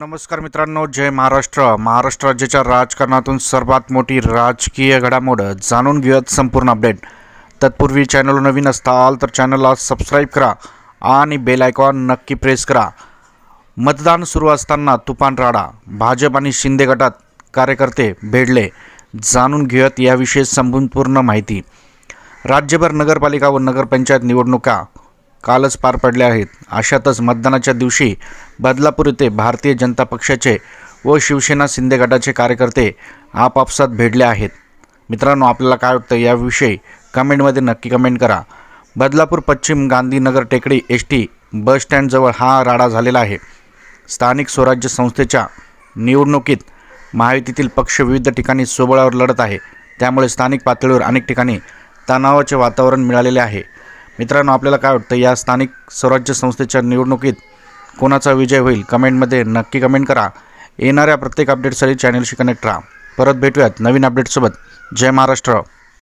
नमस्कार मित्रांनो जय महाराष्ट्र. महाराष्ट्र राज्याच्या राजकारणातून सर्वात मोठी राजकीय घडामोड जाणून घेऊयात संपूर्ण अपडेट. तत्पूर्वी चॅनल नवीन असताल तर चॅनलला सबस्क्राईब करा आणि बेल आयकॉन नक्की प्रेस करा. मतदान सुरू असताना तुफान राडा भाजप आणि शिंदे गटात कार्यकर्ते भेडले. जाणून घेऊयात याविषयी संपूर्ण माहिती. राज्यभर नगरपालिका व नगरपंचायत निवडणुका कालच पार पडल्या आहेत. अशातच मतदानाच्या दिवशी बदलापूर येथे भारतीय जनता पक्षाचे व शिवसेना शिंदे गटाचे कार्यकर्ते आपापसात भेटले आहेत. मित्रांनो आपल्याला काय वाटतं याविषयी कमेंटमध्ये नक्की कमेंट करा. बदलापूर पश्चिम गांधीनगर टेकडी एस टी बस स्टँडजवळ हा राडा झालेला आहे. स्थानिक स्वराज्य संस्थेच्या निवडणुकीत महायुतीतील पक्ष विविध ठिकाणी सोबळावर लढत आहे. त्यामुळे स्थानिक पातळीवर अनेक ठिकाणी तणावाचे वातावरण मिळालेले आहे. मित्रांनो आपल्याला काय वाटतं? या स्थानिक स्वराज्य संस्थेच्या निवडणुकीत कोणाचा विजय होईल? कमेंटमध्ये नक्की कमेंट करा. येणाऱ्या प्रत्येक अपडेटसाठी चॅनलशी कनेक्ट राहा. परत भेटूयात नवीन अपडेटसोबत. जय महाराष्ट्र.